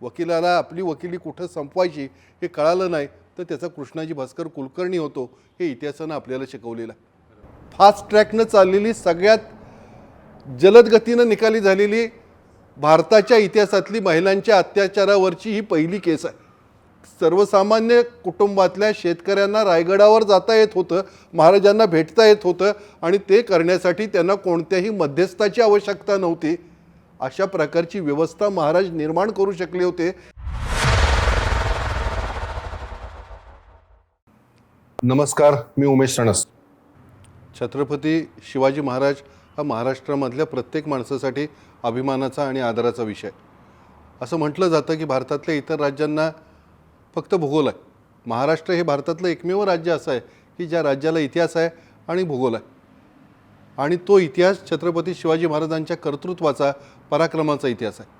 वकिलाला आपली वकिली कुठं संपवायची हे कळालं नाही तर त्याचा कृष्णाजी भास्कर कुलकर्णी होतो हे इतिहासानं आपल्याला शिकवलेलं आहे. फास्ट ट्रॅकनं चाललेली सगळ्यात जलद गतीनं निकाली झालेली भारताच्या इतिहासातली महिलांच्या अत्याचारावरची ही पहिली केस आहे. सर्वसामान्य कुटुंबातल्या शेतकऱ्यांना रायगडावर जाता येत होतं महाराजांना भेटता येत होतं आणि ते करण्यासाठी त्यांना कोणत्याही मध्यस्थाची आवश्यकता नव्हती. अशा प्रकारची व्यवस्था महाराज निर्माण करू शकले होते. नमस्कार मी उमेश रणस. छत्रपती शिवाजी महाराज हा महाराष्ट्रामधल्या प्रत्येक माणसासाठी अभिमानाचा आणि आदराचा विषय. असं म्हटलं जातं की भारतातल्या इतर राज्यांना फक्त भूगोल आहे. महाराष्ट्र हे भारतातलं एकमेव राज्य असं आहे की ज्या राज्याला इतिहास आहे आणि भूगोल आहे. आणि तो इतिहास छत्रपती शिवाजी महाराजांच्या कर्तृत्वाचा पराक्रमाचा इतिहास आहे.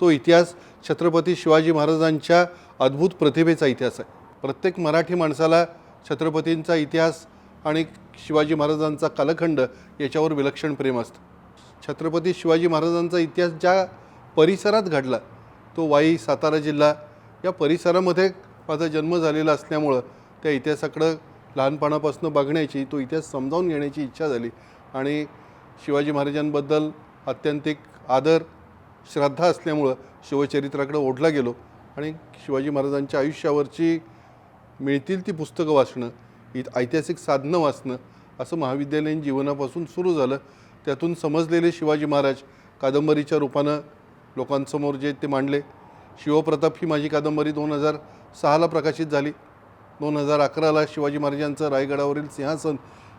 तो इतिहास छत्रपती शिवाजी महाराजांच्या अद्भुत प्रतिभेचा इतिहास आहे. प्रत्येक मराठी माणसाला छत्रपतींचा इतिहास आणि शिवाजी महाराजांचा कालखंड याच्यावर विलक्षण प्रेम असतं. छत्रपती शिवाजी महाराजांचा इतिहास ज्या परिसरात घडला तो वाई सातारा जिल्हा या परिसरामध्ये माझा जन्म झालेला असल्यामुळं त्या इतिहासाकडं लहानपणापासून बघण्याची तो इतिहास समजावून घेण्याची इच्छा झाली. आणि शिवाजी महाराजांबद्दल अत्यंतिक आदर श्रद्धा असल्यामुळं शिवचरित्राकडे ओढला गेलो आणि शिवाजी महाराजांच्या आयुष्यावरची मिळतील ती पुस्तकं वाचणं इत ऐतिहासिक साधनं वाचणं असं महाविद्यालयीन जीवनापासून सुरू झालं. त्यातून समजलेले शिवाजी महाराज कादंबरीच्या रूपानं लोकांसमोर जे ते मांडले. शिवप्रताप ही माझी कादंबरी दोन हजार सहाला प्रकाशित झाली. दोन हजार अकराला शिवाजी महाराजांचं रायगडावरील सिंहासन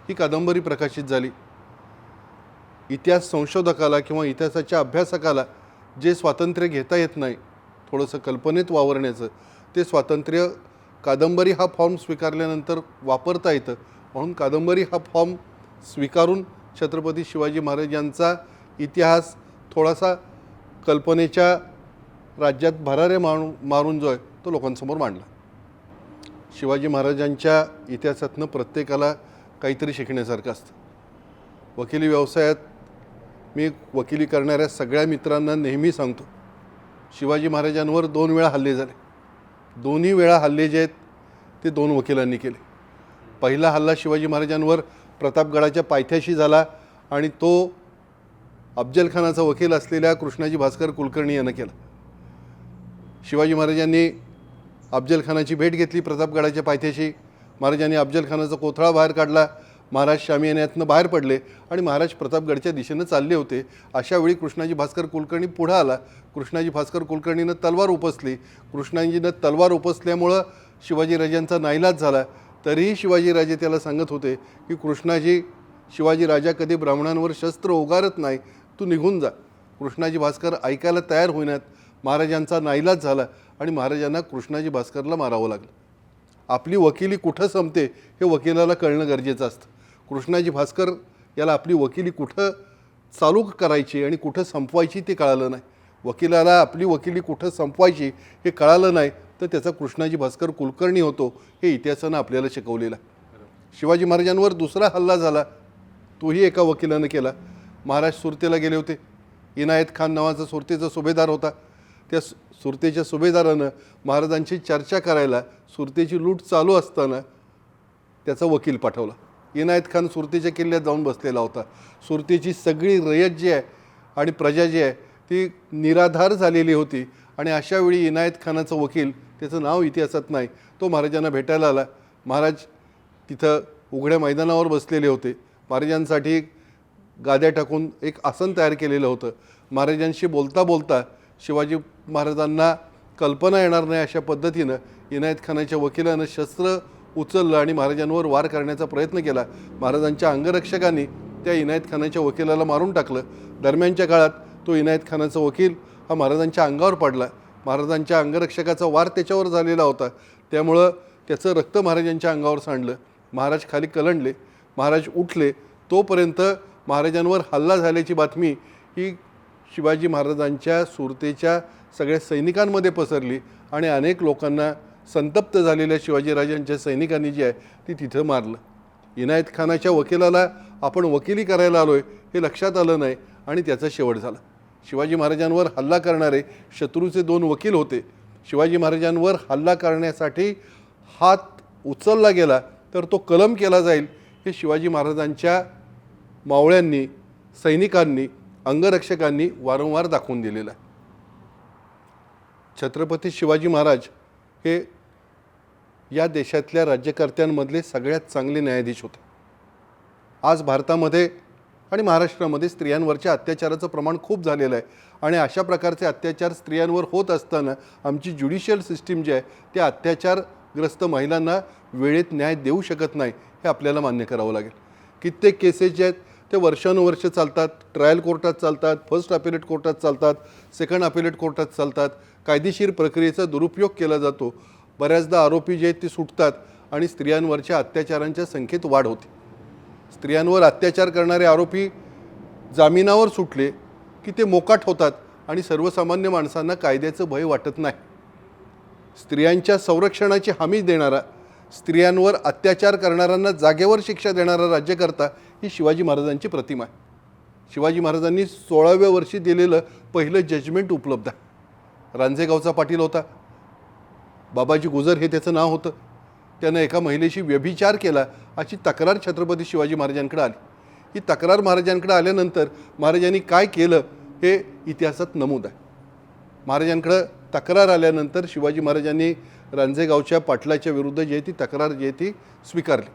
ही कादंबरी प्रकाशित झाली. इतिहास संशोधकाला किंवा इतिहासाच्या अभ्यासकाला जे स्वातंत्र्य घेता येत नाही थोडंसं कल्पनेत वावरण्याचं ते स्वातंत्र्य कादंबरी हा फॉर्म स्वीकारल्यानंतर वापरता येतं. म्हणून कादंबरी हा फॉर्म स्वीकारून छत्रपती शिवाजी महाराज यांचा इतिहास थोडासा कल्पनेच्या राज्यात भरारे मारून मारून जो आहे तो लोकांसमोर मांडला. शिवाजी महाराजांच्या इतिहासातनं प्रत्येकाला काहीतरी शिकण्यासारखं असतं. वकिली व्यवसायात मी वकिली करणाऱ्या सगळ्या मित्रांना नेहमी सांगतो शिवाजी महाराजांवर दोन वेळा हल्ले झाले. दोन्ही वेळा हल्ले जे आहेत ते दोन वकिलांनी केले. पहिला हल्ला शिवाजी महाराजांवर प्रतापगडाच्या पायथ्याशी झाला आणि तो अफजलखानाचा वकील असलेल्या कृष्णाजी भास्कर कुलकर्णी यानं केला. शिवाजी महाराजांनी अफजलखानाची भेट घेतली प्रतापगडाच्या पायथ्याशी. महाराजांनी अफजलखानाचा कोथळा बाहेर काढला. महाराज शामी यातनं बाहेर पडले आणि महाराज प्रतापगडच्या दिशेनं चालले होते. अशा वेळी कृष्णाजी भास्कर कुलकर्णी पुढं आला. कृष्णाजी भास्कर कुलकर्णीनं तलवार उपसली. कृष्णाजीनं तलवार उपसल्यामुळं शिवाजीराजांचा नाईलाज झाला. तरीही शिवाजीराजे त्याला सांगत होते की कृष्णाजी शिवाजी राजा कधी ब्राह्मणांवर शस्त्र उगारत नाही. तू निघून जा. कृष्णाजी भास्कर ऐकायला तयार होईनात. महाराजांचा नाईलाज झाला आणि महाराजांना कृष्णाजी भास्करला मारावं लागलं. आपली वकिली कुठं संपते हे वकिलाला कळणं गरजेचं असतं. कृष्णाजी भास्कर याला आपली वकिली कुठं चालू करायची आणि कुठं संपवायची ते कळालं नाही. वकिलाला आपली वकिली कुठं संपवायची हे कळालं नाही तर त्याचा कृष्णाजी भास्कर कुलकर्णी होतो हे इतिहासानं आपल्याला शिकवलेलं शिवाजी महाराजांवर दुसरा हल्ला झाला तोही एका वकिलानं केला. महाराज सुरतेला गेले होते. इनायत खान नावाचा सुरतेचा सुभेदार होता. त्या सुरतेच्या सुभेदारानं महाराजांची चर्चा करायला सुरतेची लूट चालू असताना त्याचा वकील पाठवला. इनायत खान सुरतीच्या किल्ल्यात जाऊन बसलेला होता. सुरतीची सगळी रयत जी आहे आणि प्रजा जी आहे ती निराधार झालेली होती. आणि अशा वेळी इनायत खानाचा वकील त्याचं नाव इतिहासात नाही तो महाराजांना भेटायला आला. महाराज तिथं उघड्या मैदानावर बसलेले होते. महाराजांसाठी गाद्या टाकून एक आसन तयार केलेलं होतं. महाराजांशी बोलता बोलता शिवाजी महाराजांना कल्पना येणार नाही अशा पद्धतीनं इनायत खानाच्या वकिलानं शस्त्र उचललं आणि महाराजांवर वार करण्याचा प्रयत्न केला. महाराजांच्या अंगरक्षकांनी त्या इनायत खानाच्या वकिलाला मारून टाकलं. दरम्यानच्या काळात तो इनायत खानाचा वकील हा महाराजांच्या अंगावर पडला. महाराजांच्या अंगरक्षकाचा वार त्याच्यावर झालेला होता. त्यामुळं त्याचं रक्त महाराजांच्या अंगावर सांडलं. महाराज खाली कलंडले. महाराज उठले. तोपर्यंत महाराजांवर हल्ला झाल्याची बातमी ही शिवाजी महाराजांच्या सुरतेच्या सगळ्या सैनिकांमध्ये पसरली आणि अनेक लोकांना संतप्त झालेल्या शिवाजीराजांच्या सैनिकांनी जी आहे ती तिथं मारलं. इनायत खानाच्या वकिलाला आपण वकिली करायला आलो आहे हे लक्षात आलं नाही आणि त्याचा शेवट झाला. शिवाजी महाराजांवर हल्ला करणारे शत्रूचे दोन वकील होते. शिवाजी महाराजांवर हल्ला करण्यासाठी हात उचलला गेला तर तो कलम केला जाईल हे शिवाजी महाराजांच्या मावळ्यांनी सैनिकांनी अंगरक्षकांनी वारंवार दाखवून दिलेलं आहे. छत्रपती शिवाजी महाराज हे या देशातल्या राज्यकर्त्यांमधले सगळ्यात चांगले न्यायाधीश होते. आज भारतामध्ये आणि महाराष्ट्रामध्ये स्त्रियांवरच्या अत्याचाराचं प्रमाण खूप झालेलं आहे. आणि अशा प्रकारचे अत्याचार स्त्रियांवर होत असताना आमची ज्युडिशियल सिस्टीम जी आहे त्या अत्याचारग्रस्त महिलांना वेळेत न्याय देऊ शकत नाही हे आपल्याला मान्य करावं लागेल. कित्येक केसेस जे आहेत ते वर्षानुवर्ष चालतात ट्रायल कोर्टात चालतात फर्स्ट अपिलेट कोर्टात चालतात सेकंड अपिलेट कोर्टात चालतात. कायदेशीर प्रक्रियेचा दुरुपयोग केला जातो. बऱ्याचदा आरोपी जे आहेत ते सुटतात आणि स्त्रियांवरच्या अत्याचारांच्या संख्येत वाढ होते. स्त्रियांवर अत्याचार करणारे आरोपी जामिनावर सुटले की ते मोकाट होतात आणि सर्वसामान्य माणसांना कायद्याचं भय वाटत नाही. स्त्रियांच्या संरक्षणाची हमी देणारा स्त्रियांवर अत्याचार करणाऱ्यांना जागेवर शिक्षा देणारा राज्यकर्ता ही शिवाजी महाराजांची प्रतिमा आहे. शिवाजी महाराजांनी सोळाव्या वर्षी दिलेलं पहिलं जजमेंट उपलब्ध आहे. रांजेगावचा पाटील होता. बाबाजी गुजर हे त्याचं नाव होतं. त्यानं एका महिलेशी व्यभिचार केला अशी तक्रार छत्रपती शिवाजी महाराजांकडे आली. ही तक्रार महाराजांकडे आल्यानंतर महाराजांनी काय केलं हे इतिहासात नमूद आहे. महाराजांकडं तक्रार आल्यानंतर शिवाजी महाराजांनी रांजेगावच्या पाटलाच्या विरुद्ध जी आहे ती तक्रार जी आहे ती स्वीकारली.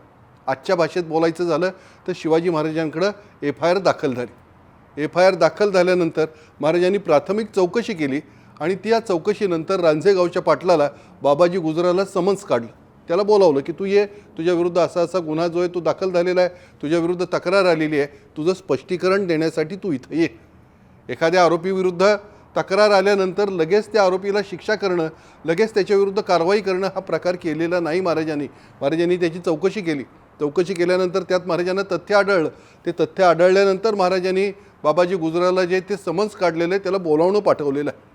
आजच्या भाषेत बोलायचं झालं तर शिवाजी महाराजांकडं एफ आय आर दाखल झाली. एफ आय आर दाखल झाल्यानंतर महाराजांनी प्राथमिक चौकशी केली आणि त्या चौकशीनंतर रांजेगावच्या पाटलाला बाबाजी गुजराला समन्स काढलं. त्याला बोलावलं की तू ये तुझ्या विरुद्ध असा असा गुन्हा जो आहे तो दाखल झालेला आहे तुझ्या विरुद्ध तक्रार आलेली आहे तुझं स्पष्टीकरण देण्यासाठी तू इथं ये. एखाद्या आरोपीविरुद्ध तक्रार आल्यानंतर लगेच त्या आरोपीला शिक्षा करणं लगेच त्याच्याविरुद्ध कारवाई करणं हा प्रकार केलेला नाही महाराजांनी. महाराजांनी त्याची चौकशी केली. चौकशी केल्यानंतर त्यात महाराजांना तथ्य आढळलं. ते तथ्य आढळल्यानंतर महाराजांनी बाबाजी गुजराला जे ते समन्स काढलेलं आहे त्याला बोलावणं पाठवलेलं आहे.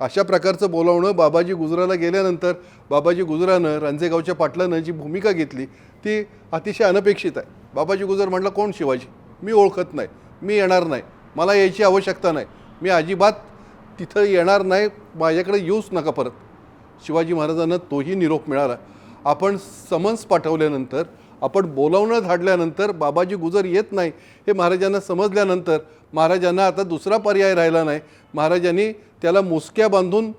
अशा प्रकारचं बोलावणं बाबाजी गुजराला गेल्यानंतर बाबाजी गुजरानं रांजेगावच्या पाटलानं जी भूमिका घेतली ती अतिशय अनपेक्षित आहे. बाबाजी गुजर म्हटलं कोण शिवाजी? मी ओळखत नाही. मी येणार नाही. मला यायची आवश्यकता नाही. मी अजिबात तिथं येणार नाही माझ्याकडे येऊच नका परत. शिवाजी महाराजांना तोही निरोप मिळाला. आपण समन्स पाठवल्यानंतर आपण बोलावणं धाडल्यानंतर बाबाजी गुजर येत नाही हे महाराजांना समजल्यानंतर महाराजांना आता दुसरा पर्याय राहिला नाही. महाराजांनी त्याला मुसक्या बांधून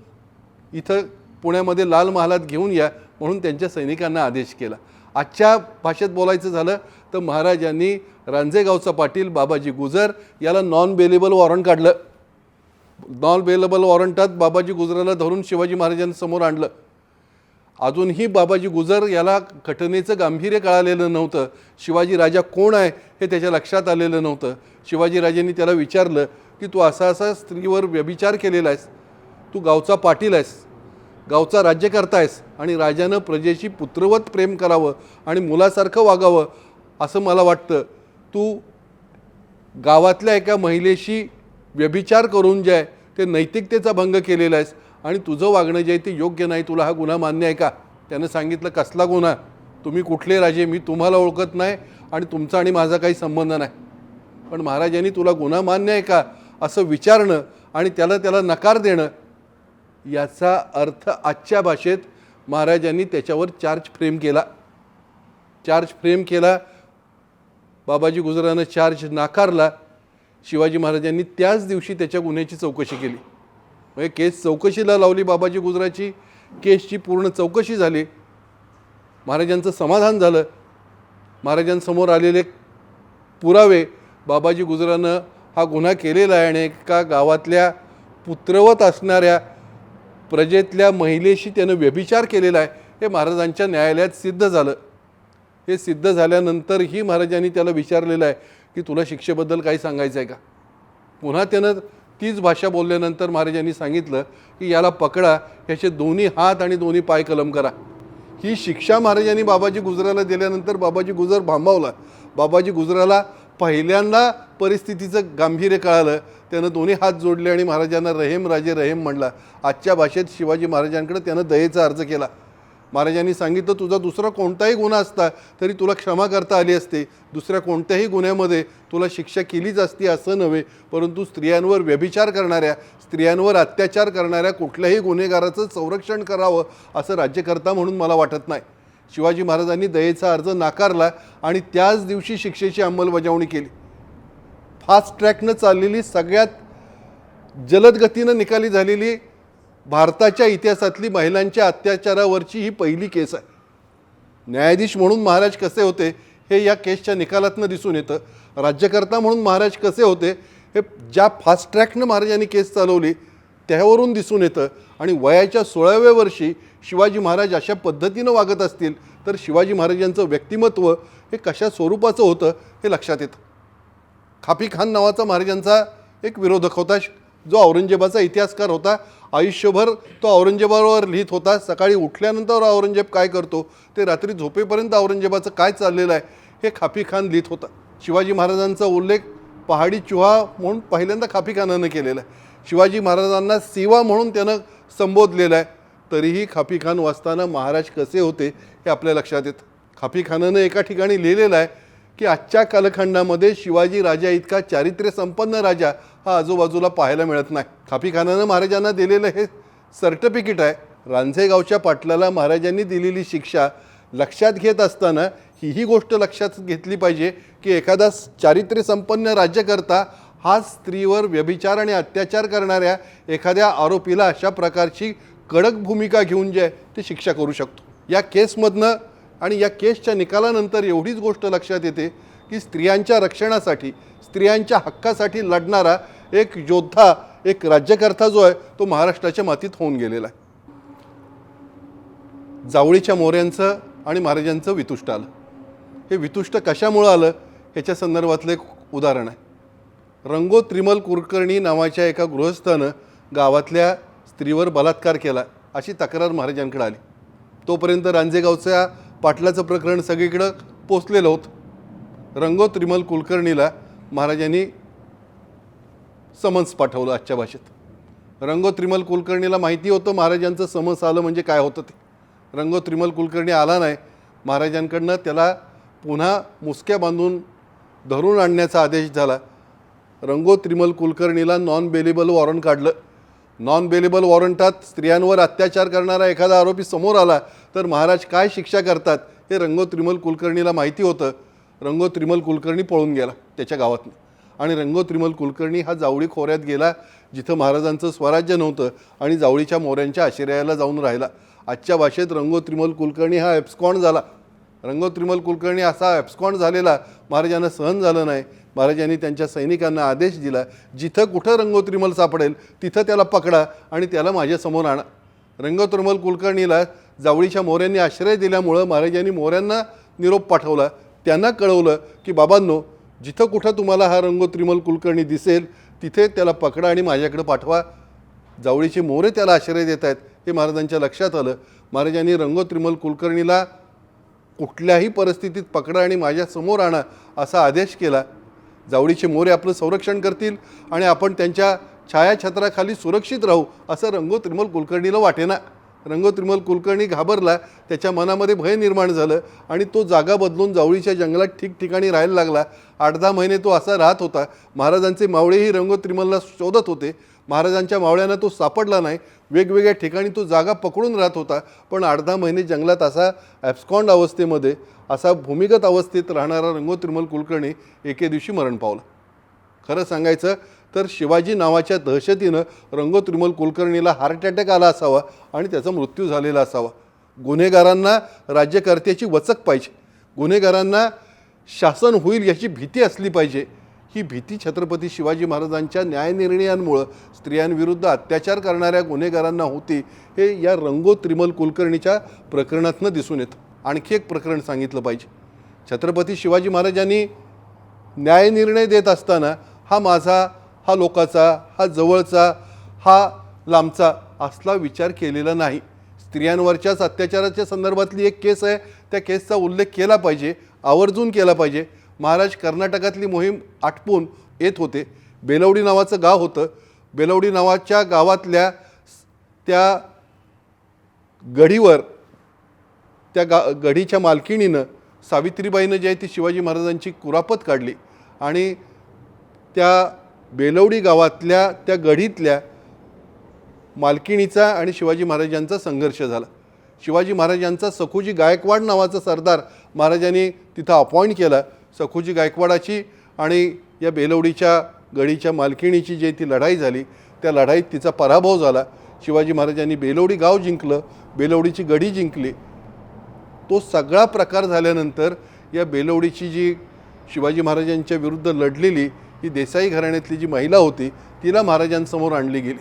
इथं पुण्यामध्ये लाल महालात घेऊन या म्हणून त्यांच्या सैनिकांना आदेश केला. आजच्या भाषेत बोलायचं झालं तर महाराजांनी रांजेगावचा पाटील बाबाजी गुजर याला नॉन बेलेबल वॉरंट काढलं. नॉन बेलेबल वॉरंटात बाबाजी गुजराला धरून शिवाजी महाराजांसमोर आणलं. अजूनही बाबाजी गुजर याला घटनेचं गांभीर्य कळालेलं नव्हतं. शिवाजी राजा कोण आहे हे त्याच्या लक्षात आलेलं नव्हतं. शिवाजीराजांनी त्याला विचारलं की तू असा असा स्त्रीवर व्यभिचार केलेला आहेस. तू गावचा पाटील आहेस. गावचा राज्यकर्ता आहेस. आणि राजानं प्रजेशी पुत्रवत प्रेम करावं आणि मुलासारखं वागावं असं मला वाटतं. तू गावातल्या एका महिलेशी व्यभिचार करून जे आहे ते नैतिकतेचा भंग केलेला आहेस. आणि तुझं वागणं जे आहे ते योग्य नाही. तुला हा गुन्हा मान्य आहे का? त्यानं सांगितलं कसला गुन्हा? तुम्ही कुठले राजे? मी तुम्हाला ओळखत नाही आणि तुमचा आणि माझा काही संबंध नाही. पण महाराजांनी तुला गुन्हा मान्य आहे का? असं विचारणं आणि त्याला त्याला नकार देणं याचा अर्थ आजच्या भाषेत महाराजांनी त्याच्यावर चार्ज फ्रेम केला. चार्ज फ्रेम केला. बाबाजी गुजरानं चार्ज नाकारला. शिवाजी महाराजांनी त्याच दिवशी त्याच्या गुन्ह्याची चौकशी केली. म्हणजे केस चौकशीला लावली बाबाजी गुजराची केसची पूर्ण चौकशी झाली. महाराजांचं समाधान झालं. महाराजांसमोर आलेले पुरावे बाबाजी गुजरानं हा गुन्हा केलेला आहे आणि एका गावातल्या पुत्रवत असणाऱ्या प्रजेतल्या महिलेशी त्यानं व्यभिचार केलेला आहे. हे महाराजांच्या न्यायालयात सिद्ध झालं. हे सिद्ध झाल्यानंतरही महाराजांनी त्याला विचारलेलं आहे की तुला शिक्षेबद्दल काही सांगायचं आहे का? पुन्हा त्यानं तीच भाषा बोलल्यानंतर महाराजांनी सांगितलं की याला पकडा ह्याचे दोन्ही हात आणि दोन्ही पाय कलम करा. ही शिक्षा महाराजांनी बाबाजी गुजराला दिल्यानंतर बाबाजी गुजर भांबावला. बाबाजी गुजराला पहिल्यांदा परिस्थितीचं गांभीर्य कळालं. त्यानं दोन्ही हात जोडले आणि महाराजांना रहेम राजे रहेम म्हणला. आजच्या भाषेत शिवाजी महाराजांकडे त्यानं दयेचा अर्ज केला. महाराजांनी सांगितलं तुझा दुसरा कोणताही गुन्हा असता तरी तुला क्षमा करता आली असते. दुसऱ्या कोणत्याही गुन्ह्यामध्ये तुला शिक्षा केलीच असती असं नव्हे परंतु स्त्रियांवर व्यभिचार करणाऱ्या स्त्रियांवर अत्याचार करणाऱ्या कुठल्याही गुन्हेगाराचं संरक्षण करावं असं राज्यकर्ता म्हणून मला वाटत नाही. शिवाजी महाराजांनी दयेचा अर्ज नाकारला आणि त्याच दिवशी शिक्षेची अंमलबजावणी केली. फास्ट ट्रॅकनं चाललेली सगळ्यात जलद गतीनं निकाली झालेली भारताच्या इतिहासातली महिलांच्या अत्याचारावरची ही पहिली केस आहे. न्यायाधीश म्हणून महाराज कसे होते हे या केसच्या निकालातनं दिसून येतं. राज्यकर्ता म्हणून महाराज कसे होते हे ज्या फास्ट ट्रॅकनं महाराजांनी केस चालवली त्यावरून दिसून येतं. आणि वयाच्या सोळाव्या वर्षी शिवाजी महाराज अशा पद्धतीनं वागत असतील तर शिवाजी महाराजांचं व्यक्तिमत्व हे कशा स्वरूपाचं होतं हे लक्षात येतं. खापी खान नावाचा महाराजांचा एक विरोधक होता. जो औरंगजेबाचा इतिहासकार होता आयुष्यभर तो औरंगजेबावर लिहित होता. सकाळी उठल्यानंतर औरंगजेब काय करतो? ते रात्री झोपेपर्यंत औरंगजेबाचं काय चाललेलं आहे? हे खाफी खान लिहित होता. शिवाजी महाराजांचा उल्लेख पहाडी चुहा म्हणून पहिल्यांदा खाफी खानानं केलेला आहे. शिवाजी महाराजांना सेवा म्हणून त्यानं संबोधलेलं आहे. तरीही खाफी खान वाचताना महाराज कसे होते हे आपल्या लक्षात येतं. खाफी खानानं एका ठिकाणी लिहिलेलं आहे की आजच्या कालखंडामध्ये शिवाजी राजा इतका चारित्र्य संपन्न राजा हा आजूबाजूला पाहायला मिळत नाही. खापीखानानं महाराजांना दिलेलं हे सर्टिफिकेट आहे. रांझेगावच्या पाटलाला महाराजांनी दिलेली शिक्षा लक्षात घेत असताना ही ही गोष्ट लक्षात घेतली पाहिजे की एखादा चारित्र्य संपन्न राज्यकर्ता हा स्त्रीवर व्यभिचार आणि अत्याचार करणाऱ्या एखाद्या आरोपीला अशा प्रकारची कडक भूमिका घेऊन जे आहे ती शिक्षा करू शकतो. या केसमधनं आणि या केसच्या निकालानंतर एवढीच गोष्ट लक्षात येते की स्त्रियांच्या रक्षणासाठी स्त्रियांच्या हक्कासाठी लढणारा एक योद्धा एक राज्यकर्ता जो आहे तो महाराष्ट्राच्या मातीत होऊन गेलेला आहे. जावळीच्या मोऱ्यांचं आणि महाराजांचं वितुष्ट आलं. हे वितुष्ट कशामुळं आलं? ह्याच्या संदर्भातलं एक उदाहरण आहे. रंगो त्रिमल कुलकर्णी नावाच्या एका गृहस्थानं गावातल्या स्त्रीवर बलात्कार केला अशी तक्रार महाराजांकडे आली. तोपर्यंत रांजेगावच्या पाटलाचं प्रकरण सगळीकडं पोचलेलं होतं. रंगो त्रिमल कुलकर्णीला महाराजांनी समन्स पाठवलं आजच्या भाषेत. रंगो त्रिमल कुलकर्णीला माहिती होतं महाराजांचं समन्स आलं म्हणजे काय होतं ते. रंगो त्रिमल कुलकर्णी आला नाही महाराजांकडनं त्याला पुन्हा मुसक्या बांधून धरून आणण्याचा आदेश झाला. रंगो त्रिमल कुलकर्णीला नॉन बेलेबल वॉरंट काढलं. नॉन बेलेबल वॉरंटात स्त्रियांवर अत्याचार करणारा एखादा आरोपी समोर आला तर महाराज काय शिक्षा करतात हे रंगो त्रिमल कुलकर्णीला माहिती होतं. रंगो त्रिमल कुलकर्णी पळून गेला त्याच्या गावातनं. आणि रंगो त्रिमल कुलकर्णी हा जावळी खोऱ्यात गेला जिथं महाराजांचं स्वराज्य नव्हतं आणि जावळीच्या मोऱ्यांच्या आश्रयाला जाऊन राहिला. आजच्या भाषेत रंगो त्रिमल कुलकर्णी हा एप्सकॉन झाला. रंगो त्रिमल कुलकर्णी असा एप्सकॉन झालेला महाराजांना सहन झालं नाही. महाराजांनी त्यांच्या सैनिकांना आदेश दिला जिथं कुठं रंगोत्रिमल सापडेल तिथं त्याला पकडा आणि त्याला माझ्यासमोर आणा. रंगोत्रिमल कुलकर्णीला जावळीच्या मोऱ्यांनी आश्रय दिल्यामुळं महाराजांनी मोऱ्यांना निरोप पाठवला. त्यांना कळवलं की बाबांनो जिथं कुठं तुम्हाला हा रंगोत्रिमल कुलकर्णी दिसेल तिथे त्याला पकडा आणि माझ्याकडे पाठवा. जावळीचे मोरे त्याला आश्रय देत आहेत. हे महाराजांच्या लक्षात आलं. महाराजांनी रंगोत्रिमल कुलकर्णीला कुठल्याही परिस्थितीत पकडा आणि माझ्यासमोर आणा असा आदेश केला. जावळीचे मोरे आपलं संरक्षण करतील आणि आपण त्यांच्या छायाछत्राखाली सुरक्षित राहू असं रंगो त्रिमल कुलकर्णीला वाटेना. रंगो त्रिमल कुलकर्णी घाबरला त्याच्या मनामध्ये भय निर्माण झालं आणि तो जागा बदलून जावळीच्या जंगलात ठिकठिकाणी राहायला लागला. आठ दहा महिने तो असा राहत होता. महाराजांचे मावळेही रंगो त्रिमलला शोधत होते. महाराजांच्या मावळ्यांना तो सापडला नाही. वेगवेगळ्या ठिकाणी तो जागा पकडून राहत होता पण आठ दहा महिने जंगलात असा ॲब्स्कॉन्ड अवस्थेमध्ये असा भूमिगत अवस्थेत राहणारा रंगोत्रिमल कुलकर्णी एके दिवशी मरण पावला. खरं सांगायचं तर शिवाजी नावाच्या दहशतीनं रंगोत्रिमल कुलकर्णीला हार्ट अटॅक आला असावा आणि त्याचा मृत्यू झालेला असावा. गुन्हेगारांना राज्यकर्त्याची वचक पाहिजे. गुन्हेगारांना शासन होईल याची भीती असली पाहिजे. ही भीती छत्रपती शिवाजी महाराजांच्या न्यायनिर्णयांमुळं स्त्रियांविरुद्ध अत्याचार करणाऱ्या गुन्हेगारांना होती हे या रंगो त्रिमल कुलकर्णीच्या प्रकरणातनं दिसून येतं. आणखी एक प्रकरण सांगितलं पाहिजे. छत्रपती शिवाजी महाराजांनी न्यायनिर्णय देत असताना हा माझा हा लोकाचा हा जवळचा हा लांबचा असला विचार केलेला नाही. स्त्रियांवरच्याच अत्याचाराच्या संदर्भातली एक केस आहे. त्या केसचा उल्लेख केला पाहिजे आवर्जून केला पाहिजे. महाराज कर्नाटकातली मोहीम आटपून येत होते. बेलवडी नावाचं गाव होतं. बेलवडी नावाच्या गावातल्या त्या गढीवर त्या गा गढीच्या मालकिणीनं सावित्रीबाईनं जे आहे ती शिवाजी महाराजांची कुरापत काढली आणि त्या बेलवडी गावातल्या त्या गढीतल्या मालकिणीचा आणि शिवाजी महाराजांचा संघर्ष झाला. शिवाजी महाराजांचा सखुजी गायकवाड नावाचा सरदार महाराजांनी तिथं अपॉइंट केला. सखुजी गायकवाडाची आणि या बेलवडीच्या गडीच्या मालकिणीची जी ती लढाई झाली त्या लढाईत तिचा पराभव झाला. शिवाजी महाराजांनी बेलवडी गाव जिंकलं बेलवडीची गडी जिंकली. तो सगळा प्रकार झाल्यानंतर या बेलवडीची जी शिवाजी महाराजांच्या विरुद्ध लढलेली ही देसाई घराण्यातली जी महिला होती तिला महाराजांसमोर आणली गेली.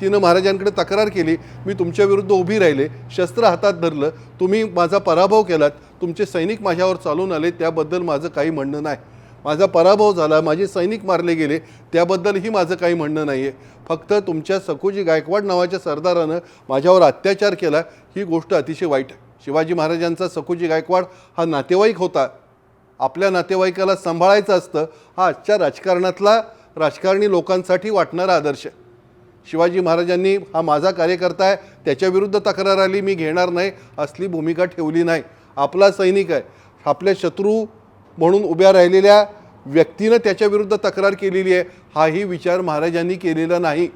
तिनं महाराजांकडे तक्रार केली मी तुमच्या विरुद्ध उभी राहिले शस्त्र हातात धरलं तुम्ही माझा पराभव केलात तुमचे सैनिक माझ्यावर चालून आले त्याबद्दल माझं काही म्हणणं नाही. माझा पराभव झाला माझे सैनिक मारले गेले त्याबद्दलही माझं काही म्हणणं नाही आहे फक्त तुमच्या सखोजी गायकवाड नावाच्या सरदारानं माझ्यावर अत्याचार केला ही गोष्ट अतिशय वाईट आहे. शिवाजी महाराजांचा सखोजी गायकवाड हा नातेवाईक होता. आपल्या नातेवाईकाला सांभाळायचं असतं हा आजच्या राजकारणातला राजकारणी लोकांसाठी वाटणारा आदर्श आहे. शिवाजी महाराजांनी हा माझा कार्यकर्ता आहे त्याच्याविरुद्ध तक्रार आली मी घेणार नाही असली भूमिका ठेवली नाही. आपला सैनिक आहे. आपल्या शत्रू म्हणून उभ्या राहिलेल्या व्यक्तीनं त्याच्याविरुद्ध तक्रार केलेली आहे. हाही विचार महाराजांनी केलेला नाही.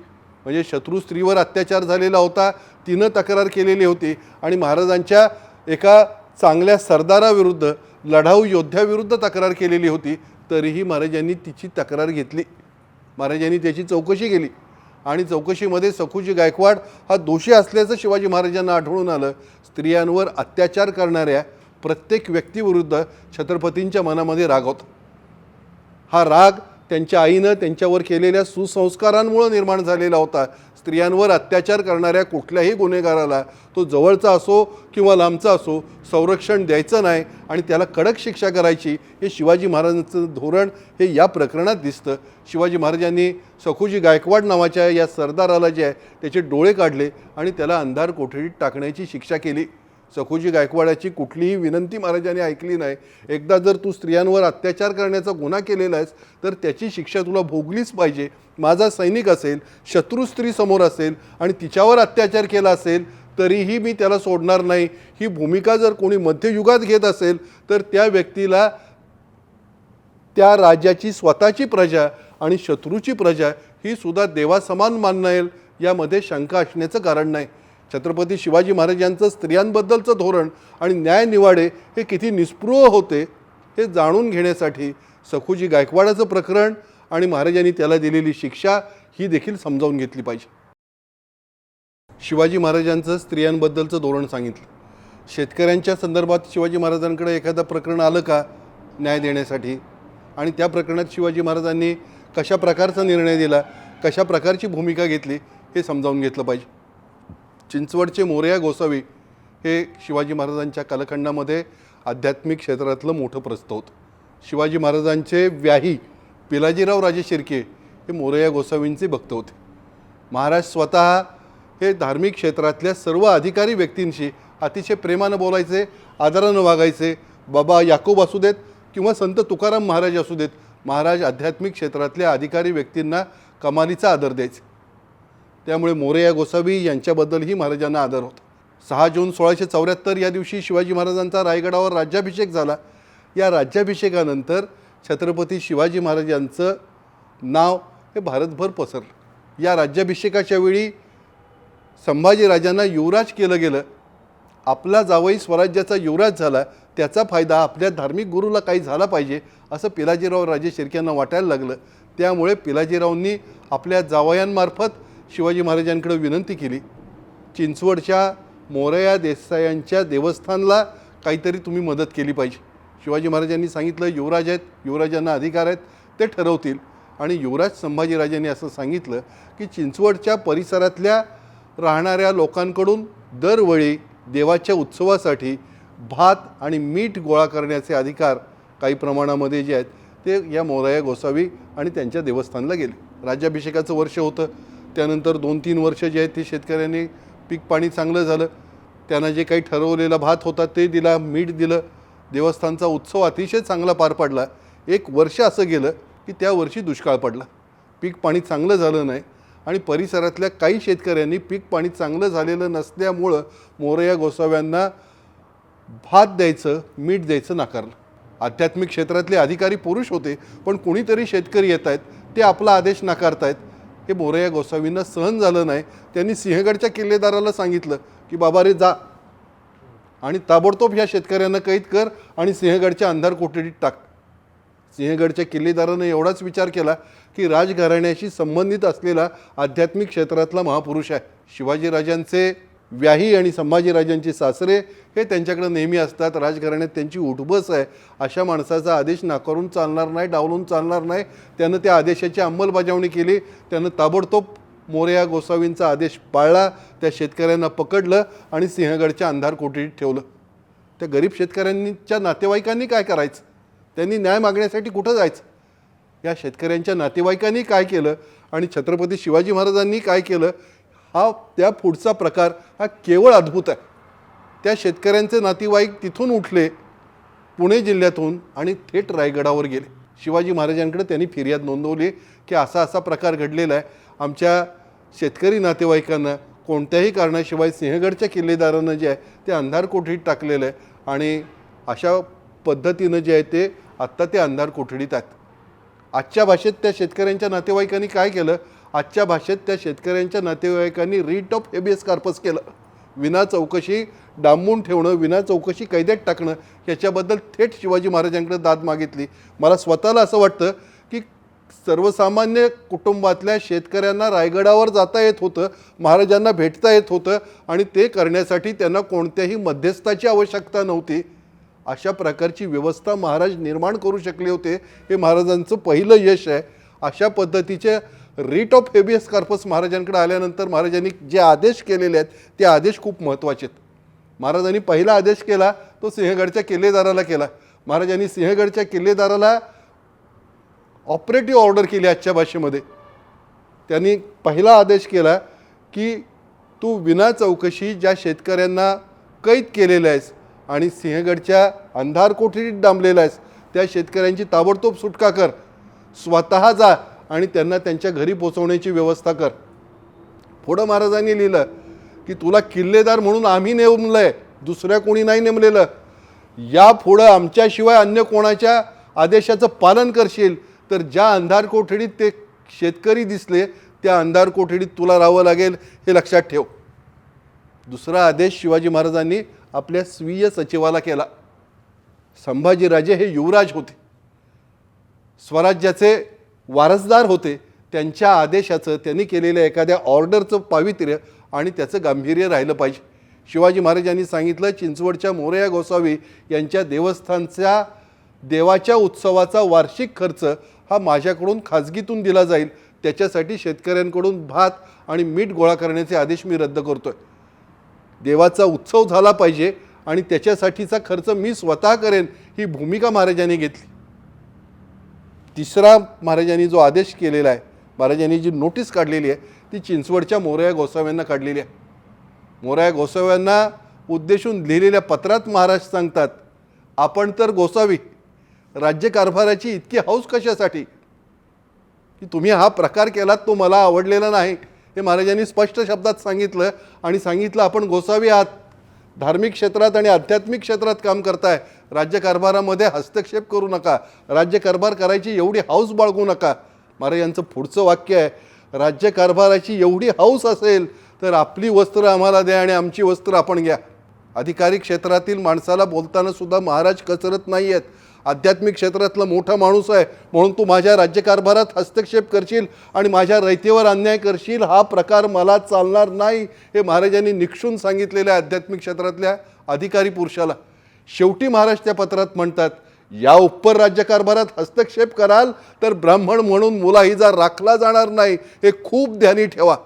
म्हणजे शत्रू स्त्रीवर अत्याचार झालेला होता तिनं तक्रार केलेली होती. आणि महाराजांच्या एका चांगल्या सरदाराविरुद्ध लढाऊ योद्ध्याविरुद्ध तक्रार केलेली होती. तरीही महाराजांनी तिची तक्रार घेतली. महाराजांनी त्याची चौकशी केली. आणि चौकशीमध्ये सखुजी गायकवाड हा दोषी असल्याचं शिवाजी महाराजांना आढळून आलं. स्त्रियांवर अत्याचार करणाऱ्या प्रत्येक व्यक्तीविरुद्ध छत्रपतींच्या मनामध्ये राग होता. हा राग त्यांच्या आईनं त्यांच्यावर केलेल्या सुसंस्कारांमुळं निर्माण झालेला होता. स्त्रियांवर अत्याचार करणाऱ्या कुठल्याही गुन्हेगाराला तो जवळचा असो किंवा लांबचा असो संरक्षण द्यायचं नाही आणि त्याला कडक शिक्षा करायची हे शिवाजी महाराजांचं धोरण हे या प्रकरणात दिसतं. शिवाजी महाराजांनी सखुजी गायकवाड नावाच्या या सरदाराला जे आहे त्याचे डोळे काढले आणि त्याला अंधार कोठडीत टाकण्याची शिक्षा केली. सखोजी गायकवाडाची कुठलीही विनंती महाराजांनी ऐकली नाही. एकदा जर तू स्त्रियांवर अत्याचार करण्याचा गुन्हा केलेला आहेस तर त्याची शिक्षा तुला भोगलीच पाहिजे. माझा सैनिक असेल शत्रू स्त्री समोर असेल आणि तिच्यावर अत्याचार केला असेल तरीही मी त्याला सोडणार नाही. ही भूमिका जर कोणी मध्ययुगात घेत असेल तर त्या व्यक्तीला त्या राज्याची स्वतःची प्रजा आणि शत्रूची प्रजा ही सुद्धा देवासमान मानणं येईल. यामध्ये शंका असण्याचं कारण नाही. छत्रपती शिवाजी महाराजांचं स्त्रियांबद्दलचं धोरण आणि न्यायनिवाडे हे किती निस्पृह होते हे जाणून घेण्यासाठी सखुजी गायकवाडाचं प्रकरण आणि महाराजांनी त्याला दिलेली शिक्षा ही देखील समजावून घेतली पाहिजे. शिवाजी महाराजांचं स्त्रियांबद्दलचं धोरण सांगितलं. शेतकऱ्यांच्या संदर्भात शिवाजी महाराजांकडे एखादं प्रकरण आलं का न्याय देण्यासाठी? आणि त्या प्रकरणात शिवाजी महाराजांनी कशा प्रकारचा निर्णय दिला कशा प्रकारची भूमिका घेतली हे समजावून घेतलं पाहिजे. चिंचवडचे मोरया गोसावी हे शिवाजी महाराजांच्या कालखंडामध्ये आध्यात्मिक क्षेत्रातलं मोठं प्रस्तोत शिवाजी महाराजांचे व्याही पिलाजीराव राजे शिर्के हे मोरया गोसावींचे भक्त होते. महाराज स्वतः हे धार्मिक क्षेत्रातल्या सर्व अधिकारी व्यक्तींशी अतिशय प्रेमानं बोलायचे आदरानं वागायचे बाबा याकोब असू देत किंवा संत तुकाराम महाराज असू देत महाराज आध्यात्मिक क्षेत्रातल्या अधिकारी व्यक्तींना कमालीचा आदर द्यायचे. त्यामुळे मोरया गोसावी यांच्याबद्दलही महाराजांना आदर होता. सहा जून सोळाशे चौऱ्याहत्तर या दिवशी शिवाजी महाराजांचा रायगडावर राज्याभिषेक झाला. या राज्याभिषेकानंतर छत्रपती शिवाजी महाराजांचं नाव हे भारतभर पसरलं. या राज्याभिषेकाच्या वेळी संभाजीराजांना युवराज केलं गेलं. आपला जावई स्वराज्याचा युवराज झाला. त्याचा फायदा आपल्या धार्मिक गुरुला काही झाला पाहिजे असं पिलाजीराव राजे शिर्क्यांना वाटायला लागलं. त्यामुळे पिलाजीरावांनी आपल्या जावयांमार्फत शिवाजी महाराजांकडे विनंती केली चिंचवडच्या मोरया देसायांच्या देवस्थानला काहीतरी तुम्ही मदत केली पाहिजे. शिवाजी महाराजांनी सांगितलं युवराज आहेत युवराजांना अधिकार आहेत ते ठरवतील. आणि युवराज संभाजीराजांनी असं सांगितलं की चिंचवडच्या परिसरातल्या राहणाऱ्या लोकांकडून दरवेळी देवाच्या उत्सवासाठी भात आणि मीठ गोळा करण्याचे अधिकार काही प्रमाणामध्ये जे आहेत ते या मोरया गोसावी आणि त्यांच्या देवस्थानला गेले. राज्याभिषेकाचं वर्ष होतं. त्यानंतर दोन तीन वर्ष जे आहेत ते शेतकऱ्यांनी पीक पाणी चांगलं झालं. त्यांना जे काही ठरवलेला भात होता ते दिला मीठ दिलं. देवस्थानचा उत्सव अतिशय चांगला पार पडला. एक वर्ष असं गेलं की त्या वर्षी दुष्काळ पडला. पीक पाणी चांगलं झालं नाही आणि परिसरातल्या काही शेतकऱ्यांनी पीक पाणी चांगलं झालेलं नसल्यामुळं मोरया गोसाव्यांना भात द्यायचं मीठ द्यायचं नाकारलं. आध्यात्मिक क्षेत्रातले अधिकारी पुरुष होते पण कुणीतरी शेतकरी येत आहेत ते आपला आदेश नाकारतायत. हे बोरया गोसावींना सहन झालं नाही. त्यांनी सिंहगडच्या किल्लेदाराला सांगितलं की बाबा रे जा आणि ताबडतोब ह्या शेतकऱ्यांना कैद कर आणि सिंहगडच्या अंधार कोठडीत टाक. सिंहगडच्या किल्लेदारानं एवढाच विचार केला की राजघराण्याशी संबंधित असलेला आध्यात्मिक क्षेत्रातला महापुरुष आहे. शिवाजीराजांचे व्याही आणि संभाजीराजांचे सासरे हे त्यांच्याकडे नेहमी असतात. राजघराण्यात त्यांची उठबस आहे. अशा माणसाचा आदेश नाकारून चालणार नाही डावलून चालणार नाही. त्यानं त्या आदेशाची अंमलबजावणी केली. त्यानं ताबडतोब मोरया गोसावींचा आदेश पाळला. त्या शेतकऱ्यांना पकडलं आणि सिंहगडच्या अंधार कोठडीत ठेवलं. त्या गरीब शेतकऱ्यांच्या नातेवाईकांनी काय करायचं? त्यांनी न्याय मागण्यासाठी कुठं जायचं? या शेतकऱ्यांच्या नातेवाईकांनी काय केलं? आणि छत्रपती शिवाजी महाराजांनी काय केलं? हा त्या पुढचा प्रकार हा केवळ अद्भुत आहे. त्या शेतकऱ्यांचे नातेवाईक तिथून उठले पुणे जिल्ह्यातून आणि थेट रायगडावर गेले. शिवाजी महाराजांकडे त्यांनी फिर्याद नोंदवली की असा असा प्रकार घडलेला आहे. आमच्या शेतकरी नातेवाईकांना कोणत्याही कारणाशिवाय सिंहगडच्या किल्लेदारानं जे आहे ते अंधार कोठडीत टाकलेलं आहे आणि अशा पद्धतीनं जे आहे ते आत्ता ते अंधार कोठडीत आहेत. आजच्या भाषेत त्या शेतकऱ्यांच्या नातेवाईकांनी काय केलं? आजच्या भाषेत त्या शेतकऱ्यांच्या नातेवाईकांनी रीट ऑफ हेबियस कार्पस केलं. विना चौकशी डांबून ठेवणं विना चौकशी कैद्यात टाकणं याच्याबद्दल थेट शिवाजी महाराजांकडे दाद मागितली. मला स्वतःला असं वाटतं की सर्वसामान्य कुटुंबातल्या शेतकऱ्यांना रायगडावर जाता येत होतं महाराजांना भेटता येत होतं आणि ते करण्यासाठी त्यांना कोणत्याही मध्यस्थाची आवश्यकता नव्हती. अशा प्रकारची व्यवस्था महाराज निर्माण करू शकले होते हे महाराजांचं पहिलं यश आहे. अशा पद्धतीचे रीट ऑफ हेबियस कार्पस महाराजांकडे आल्यानंतर महाराजांनी जे आदेश केलेले आहेत ते आदेश खूप महत्त्वाचे आहेत. महाराजांनी पहिला आदेश केला तो सिंहगडच्या किल्लेदाराला केला. महाराजांनी सिंहगडच्या किल्लेदाराला ऑपरेटिव्ह ऑर्डर केली आजच्या भाषेमध्ये. त्यांनी पहिला आदेश केला की तू विना चौकशी ज्या शेतकऱ्यांना कैद केलेलं आहेस आणि सिंहगडच्या अंधार कोठडीत डांबलेला आहेस त्या शेतकऱ्यांची ताबडतोब सुटका कर. स्वतः जा आणि त्यांना त्यांच्या घरी पोचवण्याची व्यवस्था कर. फोडं महाराजांनी लिहिलं की तुला किल्लेदार म्हणून आम्ही नेमलं आहे दुसऱ्या कोणी नाही नेमलेलं. या पुढं आमच्याशिवाय अन्य कोणाच्या आदेशाचं पालन करशील तर ज्या अंधार कोठडीत ते शेतकरी दिसले त्या अंधार कोठडीत तुला राहावं लागेल हे लक्षात ठेव. दुसरा आदेश शिवाजी महाराजांनी आपल्या स्वीय सचिवाला केला. संभाजीराजे हे युवराज होते. स्वराज्याचे वारसदार होते त्यांच्या आदेशाचं त्यांनी केलेल्या एखाद्या ऑर्डरचं पावित्र्य आणि त्याचं गांभीर्य राहिलं पाहिजे. शिवाजी महाराजांनी सांगितलं चिंचवडच्या मोरया गोसावी यांच्या देवस्थानच्या देवाच्या उत्सवाचा वार्षिक खर्च हा माझ्याकडून खाजगीतून दिला जाईल. त्याच्यासाठी शेतकऱ्यांकडून भात आणि मीठ गोळा करण्याचे आदेश मी रद्द करतोय. देवाचा उत्सव झाला पाहिजे आणि त्याच्यासाठीचा खर्च मी स्वतः करेन ही भूमिका महाराजांनी घेतली. तिसरा महाराजांनी जो आदेश केलेला आहे महाराजांनी जी नोटीस काढलेली आहे ती चिंचवडच्या मोरया गोसाव्यांना काढलेली आहे. मोरया गोसाव्यांना उद्देशून लिहिलेल्या पत्रात महाराज सांगतात आपण तर गोसावी राज्यकारभाराची इतकी हौस कशासाठी? की तुम्ही हा प्रकार केलात तो मला आवडलेला नाही. हे महाराजांनी स्पष्ट शब्दात सांगितलं आणि सांगितलं आपण गोसावी आहात धार्मिक क्षेत्रात आणि आध्यात्मिक क्षेत्रात काम करताय. राज्यकारभारामध्ये हस्तक्षेप करू नका. राज्यकारभार करायची एवढी हौस बाळगू नका. मारे यांचं पुढचं वाक्य आहे राज्यकारभाराची एवढी हौस असेल तर आपली वस्त्र आम्हाला द्या आणि आमची वस्त्र आपण घ्या. अधिकारी क्षेत्रातील माणसाला बोलताना सुद्धा महाराज कचरत नाही आहेत आध्यात्मिक क्षेत्रातला मोठा माणूस आहे म्हणून तू माझ्या राज्यकारभारात हस्तक्षेप करशील आणि माझ्या रयतेवर अन्याय करशील हा प्रकार मला चालणार नाही हे महाराजांनी निक्षून सांगितलेल्या आध्यात्मिक क्षेत्रातल्या अधिकारी पुरुषाला. शेवटी महाराज त्या पत्रात म्हणतात या उप्पर राज्यकारभारात हस्तक्षेप कराल तर ब्राह्मण म्हणून मुलाहिजा राखला जाणार नाही हे खूप ध्यानी ठेवा.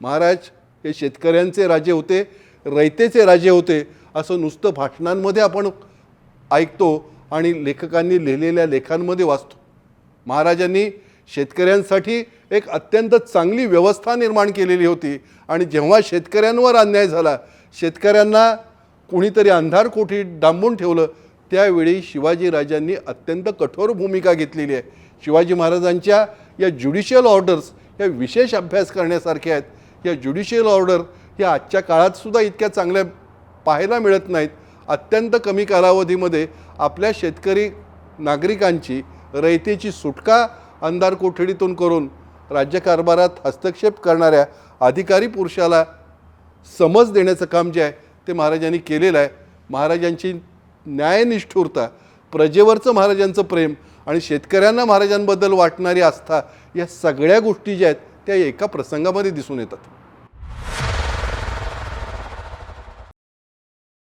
महाराज हे शेतकऱ्यांचे राजे होते रयतेचे राजे होते असं नुसतं भाषणांमध्ये आपण ऐकतो आणि लेखकांनी लिहिलेल्या लेखांमध्ये वाचतो. महाराजांनी शेतकऱ्यांसाठी एक अत्यंत चांगली व्यवस्था निर्माण केलेली होती आणि जेव्हा शेतकऱ्यांवर अन्याय झाला शेतकऱ्यांना कुणीतरी अंधार कोठी डांबून ठेवलं त्यावेळी शिवाजीराजांनी अत्यंत कठोर भूमिका घेतलेली आहे. शिवाजी महाराजांच्या या ज्युडिशियल ऑर्डर्स या विशेष अभ्यास करण्यासारख्या आहेत. या ज्युडिशियल ऑर्डर ह्या आजच्या काळातसुद्धा इतक्या चांगल्या पाहायला मिळत नाहीत. अत्यंत कमी कालावधीमध्ये आपल्या शेतकरी नागरिकांची रयतेची सुटका अंधार कोठडीतून करून राज्यकारभारात हस्तक्षेप करणाऱ्या अधिकारी पुरुषाला समज देण्याचं काम जे आहे ते महाराजांनी केलेलं आहे. महाराजांची न्यायनिष्ठुरता प्रजेवरचं महाराजांचं प्रेम आणि शेतकऱ्यांना महाराजांबद्दल वाटणारी आस्था या सगळ्या गोष्टी ज्या आहेत त्या एका प्रसंगामध्ये दिसून येतात.